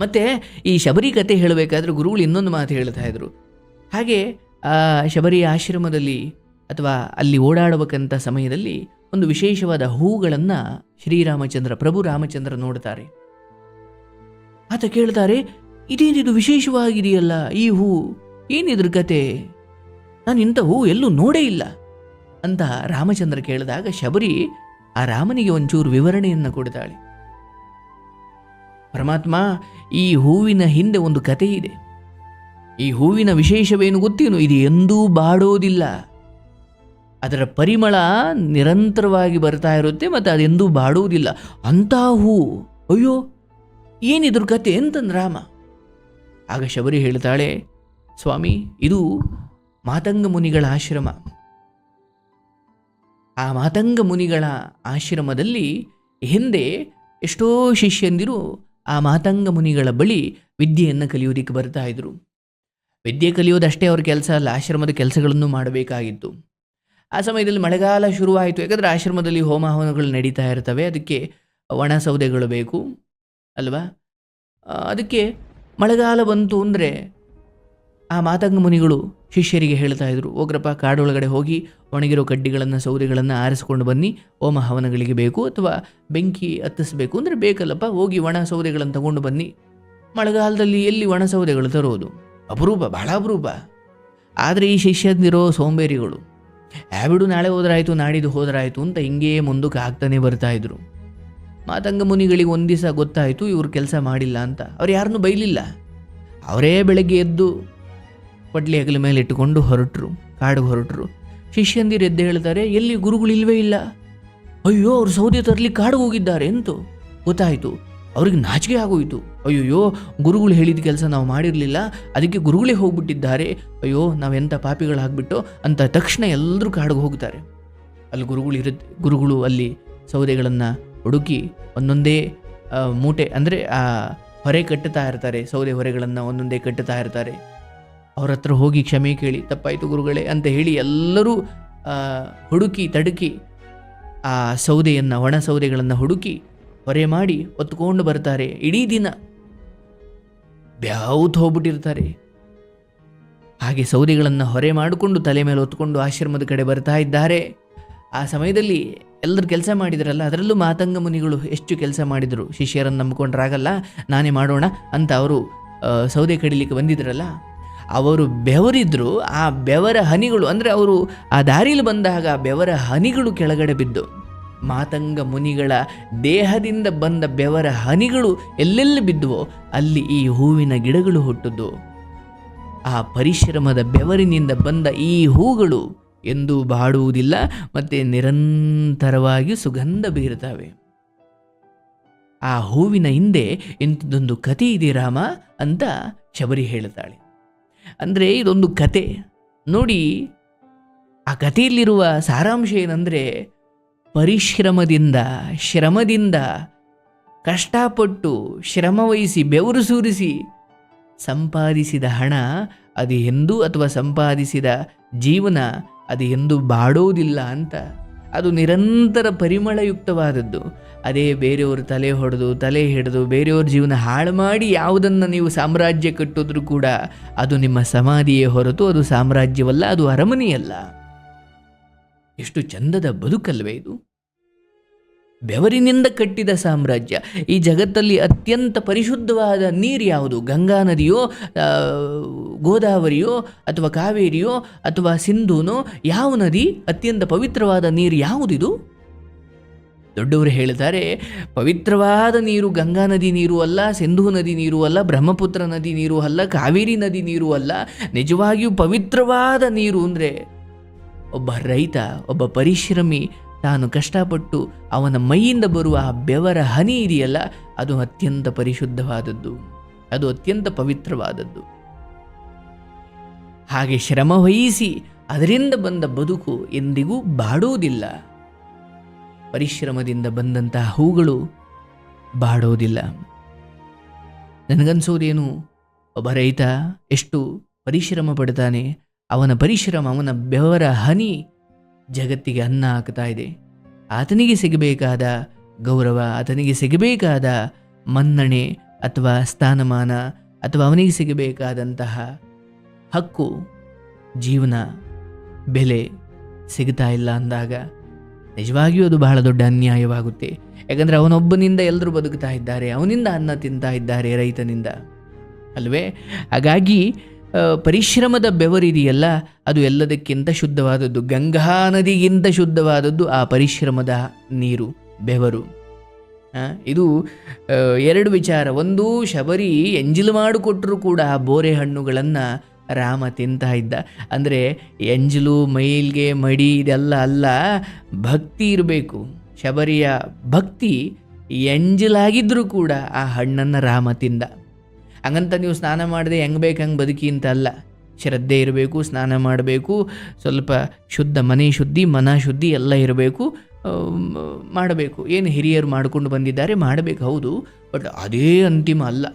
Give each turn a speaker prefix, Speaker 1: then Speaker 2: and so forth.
Speaker 1: ಮತ್ತು ಈ ಶಬರಿ ಕತೆ ಹೇಳಬೇಕಾದ್ರೆ ಗುರುಗಳು ಇನ್ನೊಂದು ಮಾತು ಹೇಳ್ತಾ ಇದ್ರು. ಹಾಗೆ, ಆ, ಶಬರಿ ಆಶ್ರಮದಲ್ಲಿ ಅಥವಾ ಅಲ್ಲಿ ಓಡಾಡಬೇಕಂತ ಸಮಯದಲ್ಲಿ ಒಂದು ವಿಶೇಷವಾದ ಹೂಗಳನ್ನು ಶ್ರೀರಾಮಚಂದ್ರ, ಪ್ರಭು ರಾಮಚಂದ್ರ ನೋಡ್ತಾರೆ. ಆತ ಕೇಳ್ತಾರೆ ಇದೇನಿದು ವಿಶೇಷವಾಗಿದೆಯಲ್ಲ ಈ ಹೂ? ಏನಿದ್ರ ಕತೆ? ನಾನು ಇಂಥ ಹೂ ಎಲ್ಲೂ ನೋಡೇ ಇಲ್ಲ. ಅಂತ ರಾಮಚಂದ್ರ ಕೇಳಿದಾಗ ಶಬರಿ ಆ ರಾಮನಿಗೆ ಒಂಚೂರು ವಿವರಣೆಯನ್ನು ಕೊಡ್ತಾಳೆ. ಪರಮಾತ್ಮ ಈ ಹೂವಿನ ಹಿಂದೆ ಒಂದು ಕಥೆ ಇದೆ. ಈ ಹೂವಿನ ವಿಶೇಷವೇನು ಗೊತ್ತೇನು? ಇದು ಎಂದೂ ಬಾಡೋದಿಲ್ಲ. ಅದರ ಪರಿಮಳ ನಿರಂತರವಾಗಿ ಬರ್ತಾ ಇರುತ್ತೆ ಮತ್ತು ಅದೆಂದೂ ಬಾಡುವುದಿಲ್ಲ ಅಂಥ ಹೂ. ಅಯ್ಯೋ, ಏನಿದ್ರ ಕತೆ ಅಂತಂದ ರಾಮ. ಆಗ ಶಬರಿ ಹೇಳ್ತಾಳೆ, ಸ್ವಾಮಿ, ಇದು ಮಾತಂಗ ಮುನಿಗಳ ಆಶ್ರಮ. ಆ ಮಾತಂಗ ಮುನಿಗಳ ಆಶ್ರಮದಲ್ಲಿ ಹಿಂದೆ ಎಷ್ಟೋ ಶಿಷ್ಯಂದಿರು ಆ ಮಾತಂಗ ಮುನಿಗಳ ಬಳಿ ವಿದ್ಯೆಯನ್ನು ಕಲಿಯೋದಕ್ಕೆ ಬರ್ತಾ ಇದ್ರು. ವಿದ್ಯೆ ಕಲಿಯೋದಷ್ಟೇ ಅವ್ರ ಕೆಲಸ ಅಲ್ಲ, ಆಶ್ರಮದ ಕೆಲಸಗಳನ್ನು ಮಾಡಬೇಕಾಗಿತ್ತು. ಆ ಸಮಯದಲ್ಲಿ ಮಳೆಗಾಲ ಶುರುವಾಯಿತು. ಯಾಕಂದರೆ ಆಶ್ರಮದಲ್ಲಿ ಹೋಮ ಹವನಗಳು ನಡೀತಾ ಇರ್ತವೆ, ಅದಕ್ಕೆ ಒಣ ಸೌದೆಗಳು ಬೇಕು, ಅಲ್ವಾ? ಅದಕ್ಕೆ ಮಳೆಗಾಲ ಬಂತು ಅಂದರೆ ಆ ಮಾತಂಗ ಮುನಿಗಳು ಶಿಷ್ಯರಿಗೆ ಹೇಳ್ತಾ ಇದ್ರು ಹೋಗ್ರಪ್ಪ ಕಾಡೊಳಗಡೆ ಹೋಗಿ ಒಣಗಿರೋ ಕಡ್ಡಿಗಳನ್ನು, ಸೌದೆಗಳನ್ನು ಆರಿಸ್ಕೊಂಡು ಬನ್ನಿ. ಓಮ ಹವನಗಳಿಗೆ ಬೇಕು ಅಥವಾ ಬೆಂಕಿ ಹತ್ತಿಸ್ಬೇಕು ಅಂದರೆ ಬೇಕಲ್ಲಪ್ಪ, ಹೋಗಿ ಒಣ ಸೌದೆಗಳನ್ನು ತಗೊಂಡು ಬನ್ನಿ. ಮಳೆಗಾಲದಲ್ಲಿ ಎಲ್ಲಿ ಒಣ ಸೌದೆಗಳು ತರೋದು? ಅಪರೂಪ, ಬಹಳ ಅಪರೂಪ. ಆದರೆ ಈ ಶಿಷ್ಯದಿರೋ ಸೋಂಬೇರಿಗಳು ಯಾಬಿಡು ನಾಳೆ ಹೋದ್ರಾಯ್ತು, ನಾಡಿದ್ದು ಹೋದ್ರಾಯ್ತು ಅಂತ ಹಿಂಗೇ ಮುಂದಕ್ಕೆ ಆಗ್ತಾನೆ ಬರ್ತಾ ಇದ್ರು. ಮಾತಂಗ ಮುನಿಗಳಿಗೆ ಒಂದು ದಿವಸ ಗೊತ್ತಾಯಿತು, ಇವ್ರು ಕೆಲಸ ಮಾಡಿಲ್ಲ ಅಂತ. ಅವ್ರು ಯಾರನ್ನೂ ಬೈಲಿಲ್ಲ. ಅವರೇ ಬೆಳಗ್ಗೆ ಎದ್ದು ಪಡ್ಲಿ ಹಗಲ ಮೇಲೆ ಇಟ್ಟುಕೊಂಡು ಹೊರಟರು ಕಾಡಿಗೆ ಹೊರಟರು. ಶಿಷ್ಯಂದಿರು ಎದ್ದು ಹೇಳ್ತಾರೆ, ಎಲ್ಲಿ ಗುರುಗಳು ಇಲ್ವೇ ಇಲ್ಲ? ಅಯ್ಯೋ, ಅವ್ರು ಸೌದೆ ತರಲಿ ಕಾಡಿಗೆ ಹೋಗಿದ್ದಾರೆ ಎಂತು ಗೊತ್ತಾಯಿತು, ಅವ್ರಿಗೆ ನಾಚಿಕೆ ಆಗೋಯಿತು. ಅಯ್ಯಯ್ಯೋ, ಗುರುಗಳು ಹೇಳಿದ ಕೆಲಸ ನಾವು ಮಾಡಿರಲಿಲ್ಲ, ಅದಕ್ಕೆ ಗುರುಗಳೇ ಹೋಗ್ಬಿಟ್ಟಿದ್ದಾರೆ. ಅಯ್ಯೋ ನಾವೆಂಥ ಪಾಪಿಗಳಾಗ್ಬಿಟ್ಟು ಅಂತ ತಕ್ಷಣ ಎಲ್ಲರೂ ಕಾಡಿಗೆ ಹೋಗ್ತಾರೆ. ಅಲ್ಲಿ ಗುರುಗಳು ಇರುತ್ತೆ ಗುರುಗಳು ಅಲ್ಲಿ ಸೌದೆಗಳನ್ನು ಹುಡುಕಿ ಒಂದೊಂದೇ ಮೂಟೆ, ಅಂದರೆ, ಆ, ಹೊರೆ ಕಟ್ಟುತ್ತಾ ಇರ್ತಾರೆ, ಸೌದೆ ಹೊರೆಗಳನ್ನು ಒಂದೊಂದೇ ಕಟ್ಟುತ್ತಾ ಇರ್ತಾರೆ. ಅವ್ರ ಹತ್ರ ಹೋಗಿ ಕ್ಷಮೆ ಕೇಳಿ, ತಪ್ಪಾಯಿತು ಗುರುಗಳೇ ಅಂತ ಹೇಳಿ ಎಲ್ಲರೂ ಹುಡುಕಿ ತಡುಕಿ, ಆ ಸೌದೆಯನ್ನು, ಒಣ ಸೌದೆಗಳನ್ನು ಹುಡುಕಿ ಹೊರೆ ಮಾಡಿ ಹೊತ್ಕೊಂಡು ಬರ್ತಾರೆ. ಇಡೀ ದಿನ ಬ್ಯಾವುತ್ ಹೋಗ್ಬಿಟ್ಟಿರ್ತಾರೆ. ಹಾಗೆ ಸೌದೆಗಳನ್ನು ಹೊರೆ ಮಾಡಿಕೊಂಡು ತಲೆ ಮೇಲೆ ಹೊತ್ಕೊಂಡು ಆಶ್ರಮದ ಕಡೆ ಬರ್ತಾ ಇದ್ದಾರೆ. ಆ ಸಮಯದಲ್ಲಿ ಎಲ್ಲರೂ ಕೆಲಸ ಮಾಡಿದ್ರಲ್ಲ, ಅದರಲ್ಲೂ ಮಾತಂಗ ಮುನಿಗಳು ಎಷ್ಟು ಕೆಲಸ ಮಾಡಿದರು? ಶಿಷ್ಯರನ್ನು ನಂಬ್ಕೊಂಡ್ರಾಗಲ್ಲ, ನಾನೇ ಮಾಡೋಣ ಅಂತ ಅವರು ಸೌದೆ ಕಡಿಲಿಕ್ಕೆ ಬಂದಿದ್ರಲ್ಲ ಅವರು ಬೆವರಿದ್ರು, ಆ ಬೆವರ ಹನಿಗಳು, ಅಂದರೆ ಅವರು ಆ ದಾರಿಯಲ್ಲಿ ಬಂದಾಗ ಬೆವರ ಹನಿಗಳು ಕೆಳಗಡೆ ಬಿದ್ದು, ಮಾತಂಗ ಮುನಿಗಳ ದೇಹದಿಂದ ಬಂದ ಬೆವರ ಹನಿಗಳು ಎಲ್ಲೆಲ್ಲಿ ಬಿದ್ದುವೋ ಅಲ್ಲಿ ಈ ಹೂವಿನ ಗಿಡಗಳು ಹುಟ್ಟಿದ್ದು ಆ ಪರಿಶ್ರಮದ ಬೆವರಿನಿಂದ ಬಂದ ಈ ಹೂಗಳು ಎಂದೂ ಬಾಡುವುದಿಲ್ಲ, ಮತ್ತು ನಿರಂತರವಾಗಿ ಸುಗಂಧ ಬೀರುತ್ತವೆ. ಆ ಹೂವಿನ ಹಿಂದೆ ಇಂಥದ್ದೊಂದು ಕತೆ ಇದೆ ರಾಮ ಅಂತ ಶಬರಿ ಹೇಳ್ತಾಳೆ ಅಂದರೆ ಇದೊಂದು ಕತೆ ನೋಡಿ, ಆ ಕಥೆಯಲ್ಲಿರುವ ಸಾರಾಂಶ ಏನಂದರೆ, ಪರಿಶ್ರಮದಿಂದ, ಶ್ರಮದಿಂದ ಕಷ್ಟಪಟ್ಟು ಶ್ರಮವಹಿಸಿ ಬೆವರು ಸುರಿಸಿ ಸಂಪಾದಿಸಿದ ಹಣ ಅದು ಎಂದೂ ಅಥವಾ ಸಂಪಾದಿಸಿದ ಜೀವನ ಅದು ಎಂದೂ ಬಾಡೋದಿಲ್ಲ ಅಂತ ಅದು ನಿರಂತರ ಪರಿಮಳಯುಕ್ತವಾದದ್ದು. ಅದೇ ಬೇರೆಯವರು ತಲೆ ಹೊಡೆದು, ತಲೆ ಹಿಡಿದು, ಬೇರೆಯವ್ರ ಜೀವನ ಹಾಳು ಮಾಡಿ ಯಾವುದನ್ನು ನೀವು ಸಾಮ್ರಾಜ್ಯ ಕಟ್ಟಿದ್ರೂ ಕೂಡ ಅದು ನಿಮ್ಮ ಸಮಾಧಿಯೇ ಹೊರತು ಅದು ಸಾಮ್ರಾಜ್ಯವಲ್ಲ, ಅದು ಅರಮನೆಯಲ್ಲ. ಎಷ್ಟು ಚಂದದ ಬದುಕಲ್ವೇ ಇದು. ಬೆವರಿನಿಂದ ಕಟ್ಟಿದ ಸಾಮ್ರಾಜ್ಯ. ಈ ಜಗತ್ತಲ್ಲಿ ಅತ್ಯಂತ ಪರಿಶುದ್ಧವಾದ ನೀರು ಯಾವುದು? ಗಂಗಾ ನದಿಯೋ ಗೋದಾವರಿಯೋ, ಅಥವಾ ಕಾವೇರಿಯೋ, ಅಥವಾ ಸಿಂಧೂನೋ? ಯಾವ ನದಿ? ಅತ್ಯಂತ ಪವಿತ್ರವಾದ ನೀರು ಯಾವುದಿದು? ದೊಡ್ಡವರು ಹೇಳ್ತಾರೆ ಪವಿತ್ರವಾದ ನೀರು ಗಂಗಾ ನದಿ ನೀರು ಅಲ್ಲ, ಸಿಂಧೂ ನದಿ ನೀರು ಅಲ್ಲ, ಬ್ರಹ್ಮಪುತ್ರ ನದಿ ನೀರು ಅಲ್ಲ, ಕಾವೇರಿ ನದಿ ನೀರು ಅಲ್ಲ. ನಿಜವಾಗಿಯೂ ಪವಿತ್ರವಾದ ನೀರು ಅಂದರೆ ಒಬ್ಬ ರೈತ, ಒಬ್ಬ ಪರಿಶ್ರಮಿ ತಾನು ಕಷ್ಟಪಟ್ಟು ಅವನ ಮೈಯಿಂದ ಬರುವ ಆ ಬೆವರ ಹನಿ ಇದೆಯಲ್ಲ, ಅದು ಅತ್ಯಂತ ಪರಿಶುದ್ಧವಾದದ್ದು. ಅದು ಅತ್ಯಂತ ಪವಿತ್ರವಾದದ್ದು. ಹಾಗೆ ಶ್ರಮ ವಹಿಸಿ ಅದರಿಂದ ಬಂದ ಬದುಕು ಎಂದಿಗೂ ಬಾಡುವುದಿಲ್ಲ ಪರಿಶ್ರಮದಿಂದ ಬಂದಂತಹ ಹೂಗಳು ಬಾಡೋದಿಲ್ಲ. ನನಗನ್ಸೋದೇನು? ಒಬ್ಬ ರೈತ ಎಷ್ಟು ಪರಿಶ್ರಮ ಪಡ್ತಾನೆ, ಅವನ ಪರಿಶ್ರಮ, ಅವನ ಬೆವರ ಹನಿ ಜಗತ್ತಿಗೆ ಅನ್ನ ಹಾಕ್ತಾ ಇದೆ. ಆತನಿಗೆ ಸಿಗಬೇಕಾದ ಗೌರವ, ಆತನಿಗೆ ಸಿಗಬೇಕಾದ ಮನ್ನಣೆ ಅಥವಾ ಸ್ಥಾನಮಾನ ಅಥವಾ ಅವನಿಗೆ ಸಿಗಬೇಕಾದಂತಹ ಹಕ್ಕು, ಜೀವನ, ಬೆಲೆ ಸಿಗ್ತಾ ಇಲ್ಲ ಅಂದಾಗ ನಿಜವಾಗಿಯೂ ಅದು ಬಹಳ ದೊಡ್ಡ ಅನ್ಯಾಯವಾಗುತ್ತೆ. ಯಾಕಂದರೆ ಅವನೊಬ್ಬನಿಂದ ಎಲ್ಲರೂ ಬದುಕ್ತಾ ಇದ್ದಾರೆ, ಅವನಿಂದ ಅನ್ನ ತಿಂತಾ ಇದ್ದಾರೆ ರೈತನಿಂದ. ಅಲ್ವೇ? ಹಾಗಾಗಿ ಪರಿಶ್ರಮದ ಬೆವರಿದೆಯಲ್ಲ, ಅದು ಎಲ್ಲದಕ್ಕಿಂತ ಶುದ್ಧವಾದದ್ದು. ಗಂಗಾ ನದಿಗಿಂತ ಶುದ್ಧವಾದದ್ದು ಆ ಪರಿಶ್ರಮದ ನೀರು, ಬೆವರು. ಇದು ಎರಡು ವಿಚಾರ. ಒಂದು, ಶಬರಿ ಎಂಜಿಲು ಮಾಡಿಕೊಟ್ಟರೂ ಕೂಡ ಆ ಬೋರೆ ಹಣ್ಣುಗಳನ್ನು ರಾಮ ತಿಂತಾ ಇದ್ದ. ಅಂದರೆ, ಎಂಜಲು, ಮೈಲ್ಗೆ, ಮಡಿ ಇದೆಲ್ಲ ಅಲ್ಲ, ಭಕ್ತಿ ಇರಬೇಕು. ಶಬರಿಯ ಭಕ್ತಿ ಎಂಜಲಾಗಿದ್ದರೂ ಕೂಡ ಆ ಹಣ್ಣನ್ನು ರಾಮ ತಿಂದ. ಹಂಗಂತ ನೀವು ಸ್ನಾನ ಮಾಡಿದೆ ಹೆಂಗೆ ಬೇಕು, ಹಂಗೆ ಬದುಕಿ ಅಂತ ಅಲ್ಲ. ಶ್ರದ್ಧೆ ಇರಬೇಕು, ಸ್ನಾನ ಮಾಡಬೇಕು, ಸ್ವಲ್ಪ ಶುದ್ಧ ಮನೆ ಶುದ್ಧಿ, ಮನ ಶುದ್ಧಿ ಎಲ್ಲ ಇರಬೇಕು ಮಾಡಬೇಕು. ಏನು ಹಿರಿಯರು ಮಾಡಿಕೊಂಡು ಬಂದಿದ್ದಾರೆ, ಮಾಡಬೇಕು, ಹೌದು. ಬಟ್ ಅದೇ ಅಂತಿಮ ಅಲ್ಲ.